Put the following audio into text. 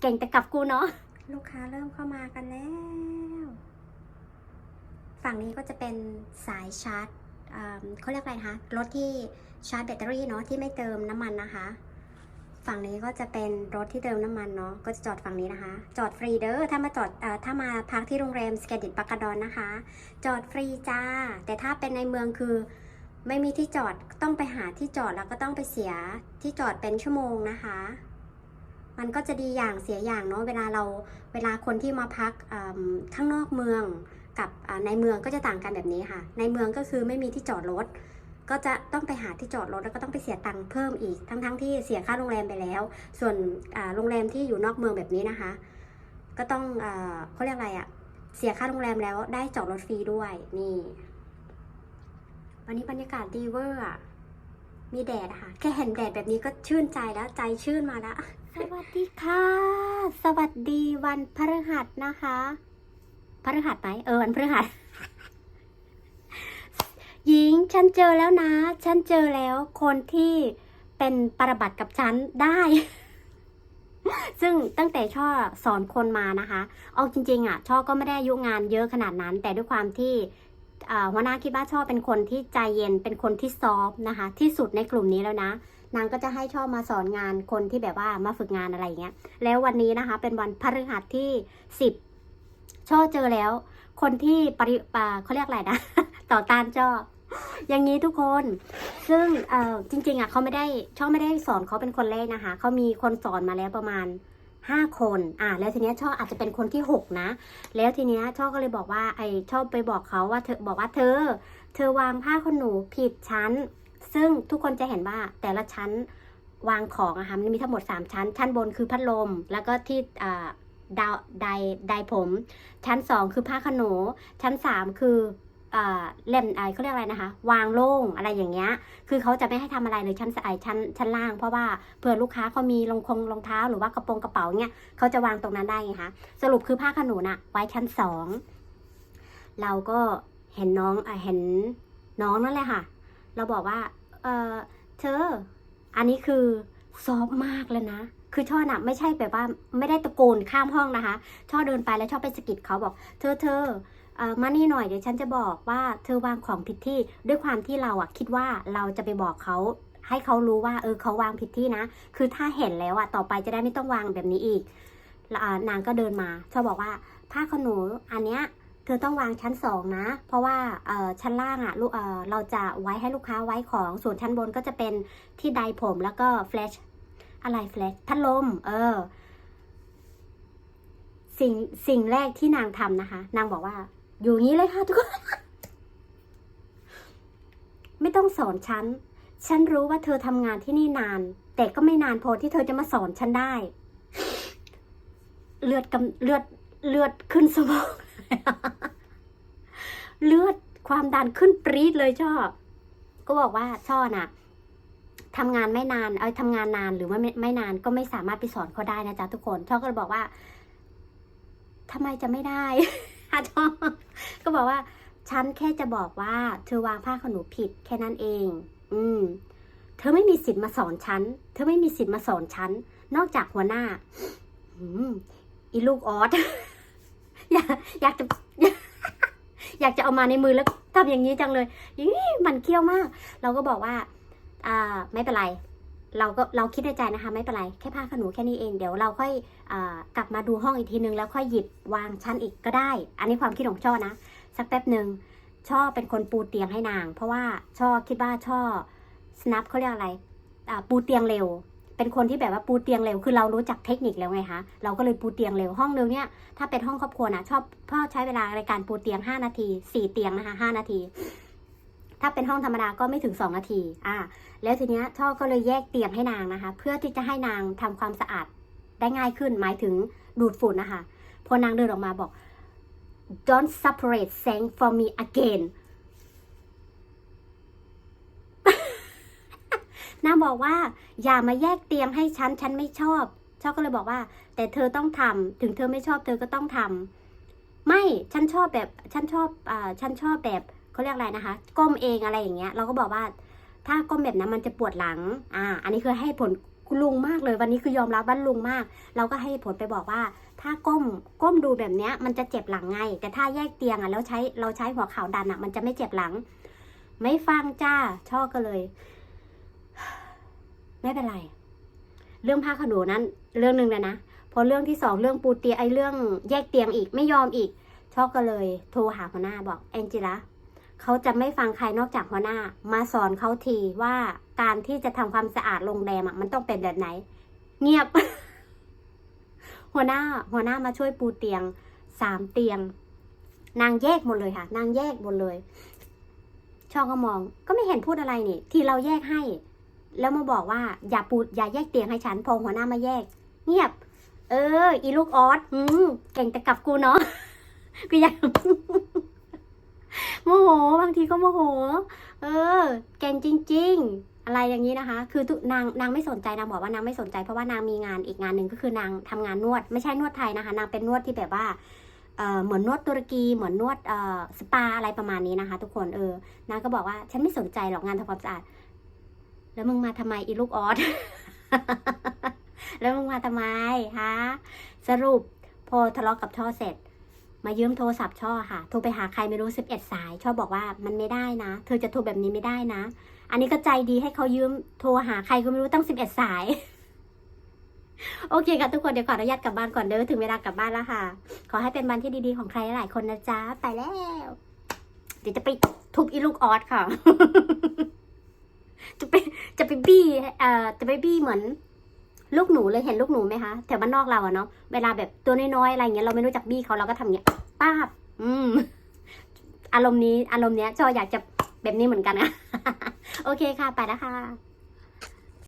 เก่งแต่กับกูเนาะลูกค้าเริ่มเข้ามากันแล้ว ฝั่งนี้ก็จะเป็นสายชาร์จเขาเรียกอะไรคะรถที่ชาร์จแบตเตอรี่เนาะที่ไม่เติมน้ำมันนะคะ ฝั่งนี้ก็จะเป็นรถที่เติมน้ำมันเนาะก็จะจอดฝั่งนี้นะคะ จอดฟรีเด้อถ้ามาจอดอถ้ามาพักที่โรงแรมสแกดิตปากกาดอนนะคะ จอดฟรีจ้า แต่ถ้าเป็นในเมืองคือไม่มีที่จอดต้องไปหาที่จอดแล้วก็ต้องไปเสียที่จอดเป็นชั่วโมงนะคะ มันก็จะดีอย่างเสียอย่างเนาะเวลาเราเวลาคนที่มาพักข้างนอกเมืองกับในเมืองก็จะต่างกันแบบนี้ค่ะ ในเมืองก็คือไม่มีที่จอดรถ ก็จะต้องไปหาที่จอดรถแล้วก็ต้องไปเสียตังค์เพิ่มอีกทั้งๆทที่เสียค่าโรงแรมไปแล้ว ส่วนโรงแรมที่อยู่นอกเมืองแบบนี้นะคะ ก็ต้องเขาเรียกอะไรอะเสียค่าโรงแรมแล้วได้จอดรถฟรีด้วยนี่ วันนี้บรรยากาศดีเวอร์อะมีแดดค่ะ แค่เห็นแดดแบบนี้ก็ชื่นใจแล้วใจชื่นมาแล้ว สวัสดีค่ะ สวัสดีวันพฤหัสนะคะพฤหัสไหมเออวันพฤหัสหญิงฉันเจอแล้วนะ ฉันเจอแล้วคนที่เป็นปรบัติกับฉันได้ ซึ่งตั้งแต่ช่อสอนคนมานะคะ เอาจริง ๆ อะ ช่อก็ไม่ได้อายุงานเยอะขนาดนั้น แต่ด้วยความที่หัวหน้าคิดว่าช่อเป็นคนที่ใจเย็นเป็นคนที่ซอฟนะคะ ที่สุดในกลุ่มนี้แล้วนะ นางก็จะให้ช่อมาสอนงานคนที่แบบว่ามาฝึกงานอะไรอย่างเงี้ย แล้ววันนี้นะคะ เป็นวันพฤหัสที่สิบช่อเจอแล้ว คนที่ปริปาเขาเรียกอะไรนะ ต่อต้านช่ออย่างนี้ทุกคน ซึ่งเออจริง ๆอะเขาไม่ได้ช่อไม่ได้สอนเขาเป็นคนแรกนะคะเขามีคนสอนมาแล้วประมาณห้าคน อะแล้วทีเนี้ยช่ออาจจะเป็นคนที่หกนะ แล้วทีเนี้ยช่อก็เลยบอกว่า ไอ้ชอไปบอกเขาว่าเธอบอกว่าเธอ เธอวางผ้าขนหนูผิดชั้น ซึ่งทุกคนจะเห็นว่าแต่ละชั้นวางของอะค่ะมันมีทั้งหมด 3 ชั้น ชั้นบนคือพัดลม แล้วก็ที่ดาวไดไดผม ชั้น 2 คือผ้าขนหนูชั้น 3 คือเล่มไอเขาเรียกอะไรนะคะ วางโล่งอะไรอย่างเงี้ย คือเขาจะไม่ให้ทำอะไรเลยชั้นไอชั้นชั้นล่าง เพราะว่าเผื่อลูกค้าเขามีรองคงรองเท้าหรือว่ากระโปรงกระเป๋าเงี้ยเขาจะวางตรงนั้นได้ไงคะสรุปคือผ้าขนหนูน่ะไว้ชั้นสองเราก็เห็นน้องอเห็นน้องนั่นแหละค่ะ เราบอกว่า เออเธอ อันนี้คือซอฟมากเลยนะ คือช่อน่ะไม่ใช่แบบว่าไม่ได้ตะโกนข้ามห้องนะคะ ช่อเดินไปแล้วช่อไปสกิดเขาบอก เธอเธอเออมานี่หน่อยเดี๋ยวฉันจะบอกว่าเธอวางของผิดที่ด้วยความที่เราอะคิดว่าเราจะไปบอกเขาให้เขารู้ว่าเออเขาวางผิดที่นะ คือถ้าเห็นแล้วอะต่อไปจะได้ไม่ต้องวางแบบนี้อีกนางก็เดินมาชอบบอกว่าผ้าขนหนูอันเนี้ย เธอต้องวางชั้นสองนะ เพราะว่าชั้นล่างอะเเราจะไว้ให้ลูกค้าไว้ของ ส่วนชั้นบนก็จะเป็นที่ไดผมแล้วก็แฟลชอะไรแฟลชพัดลม เออ สิ่งสิ่งแรกที่นางทำนะคะ นางบอกว่า อยู่งนี้เลยค่ะทุกคน ไม่ต้องสอนฉัน ฉันรู้ว่าเธอทำงานที่นี่นาน แต่ก็ไม่นานพอที่เธอจะมาสอนฉันได้ เลือดกำเลือดเลือดขึ้นสมอง เลือดความดันขึ้นปรี๊ดเลยช่อ ก็บอกว่าช่อน่ะทำงานไม่นานเอ้ยทำงานนานหรือว่าไม่ไม่นานก็ไม่สามารถไปสอนเขาได้นะจ๊ะทุกคน ช่อก็เลยบอกว่าทำไมจะไม่ได้ช่อก็บอกว่า ฉันแค่จะบอกว่า เธอวางผ้าขนหนูผิดแค่นั้นเอง อืม เธอไม่มีสิทธิ์มาสอนฉัน เธอไม่มีสิทธิ์มาสอนฉัน นอกจากหัวหน้า อืม อีลูกออส อยากจะอยากจะเอามาในมือแล้วทำอย่างนี้จังเลยยี่มันเคี้ยวมาก เราก็บอกว่า อ่า ไม่เป็นไร เราก็เราคิดในใจนะคะ ไม่เป็นไร แค่ผ้าขนหนูแค่นี้เอง เดี๋ยวเราค่อยอกลับมาดูห้องอีกทีนึง แล้วค่อยหยิบวางชั้นอีกก็ได้ อันนี้ความคิดของช่อนะ สักแป๊บหนึ่งช่อเป็นคนปูเตียงให้นาง เพราะว่าช่อคิดว่าช่อสนับเขาเรียกอะไรปูเตียงเร็ว เป็นคนที่แบบว่าปูเตียงเร็ว คือเรารู้จักเทคนิคแล้วไงคะ เราก็เลยปูเตียงเร็ว ห้องนึงเนี่ย ถ้าเป็นห้องครอบครัวนะชอบพ่อใช้เวลาในการปูเตียง 5 นาที 4 เตียงนะคะ 5 นาที ถ้าเป็นห้องธรรมดาก็ไม่ถึง 2 นาที อ่า แล้วทีเนี้ยช่อก็เลยแยกเตียงให้นางนะคะ เพื่อที่จะให้นางทำความสะอาดได้ง่ายขึ้น หมายถึงดูดฝุ่นนะคะ พอนางเดินออกมาบอก don't separate sink for me again นางบอกว่า อย่ามาแยกเตียงให้ฉันฉันไม่ชอบชอบก็เลยบอกว่า แต่เธอต้องทำถึงเธอไม่ชอบเธอก็ต้องทำไม่ฉันชอบแบบฉันชอบอ่าฉันชอบแบบเขาเรียกอะไรนะคะ ก้มเองอะไรอย่างเงี้ย เราก็บอกว่า ถ้าก้มแบบนั้นมันจะปวดหลัง อ่า อันนี้คือให้ผลลุงมากเลยวันนี้คือยอมรับว่าลุงมาก เราก็ให้ผลไปบอกว่า ถ้าก้มก้มดูแบบเนี้ย มันจะเจ็บหลังไง แต่ถ้าแยกเตียงอะแล้วใช้เราใช้หัวเข่าดันอะ มันจะไม่เจ็บหลัง ไม่ฟังจ้าช่อก็เลย ไม่เป็นไร เรื่องผ้าขนหนูนั้น เรื่องหนึ่งเลยนะพอเรื่องที่สองเรื่องปูเตียงไอ้เรื่องแยกเตียงอีกไม่ยอมอีกช่อก็เลยโทรหาหัวหน้าบอกแองจิละเขาจะไม่ฟังใครนอกจากหัวหน้า มาสอนเขาทีว่าการที่จะทำความสะอาดโรงแรมอะมันต้องเป็นแบบไหน เงียบ หัวหน้า หัวหน้ามาช่วยปูเตียงสามเตียง นางแยกหมดเลยค่ะ นางแยกหมดเลย ช่อก็มอง ก็ไม่เห็นพูดอะไรนี่ ที่เราแยกให้ แล้วมาบอกว่าอย่าปูดอย่าแยกเตียงให้ฉันพอหัวหน้ามาแยก เงียบ เออ อีลูกออสอืมเก่งแต่กับกูเนาะกูอยากโมโหบางทีก็โมโห เออ เก่งจริง ๆ อะไรอย่างนี้นะคะ คือทุกนางนางไม่สนใจนางบอกว่านางไม่สนใจเพราะว่านางมีงานอีกงานหนึ่งก็คือนางทำงานนวด ไม่ใช่นวดไทยนะคะ นางเป็นนวดที่แบบว่าเออเหมือนนวดตุรกีเหมือนนวดเออสปาอะไรประมาณนี้นะคะ ทุกคนเออนางก็บอกว่าฉันไม่สนใจหรอกงานทำความสะอาด แล้วมึงมาทำไมอีลูกออส แล้วมึงมาทำไมฮะ สรุปพอทะเลาะกับช่อเสร็จ มายืมโทรศัพท์ช่อค่ะ โทรไปหาใครไม่รู้สิบเอ็ดสาย ช่อบอกว่ามันไม่ได้นะ เธอจะโทรแบบนี้ไม่ได้นะ อันนี้ก็ใจดีให้เขายืมโทรหาใครก็ไม่รู้ตั้งสิบเอ็ดสาย โอเคค่ะทุกคนเดี๋ยวขออนุญาตกลับบ้านก่อนเด้อถึงเวลากลับบ้านแล้วค่ะ ขอให้เป็นวันที่ดีๆของใครหลายคนนะจ๊ะ ไปแล้ว เดี๋ยวจะไปทุบอีลูกออสค่ะ จะไปจะไปบี้เอ่อจะไปบี้เหมือน ลูกหนูเลยเห็นลูกหนูไหมคะแถวบ้านนอกเราอะเนาะเวลาแบบตัวน้อยๆอะไรเงี้ยเราไม่รู้จักบี้เขาเราก็ทำอย่าเงี้ยป้าบ อืม อารมณ์นี้อารมณ์เนี้ยจออยากจะแบบนี้เหมือนกันอะโอเคค่ะ ไปแล้วค่ะ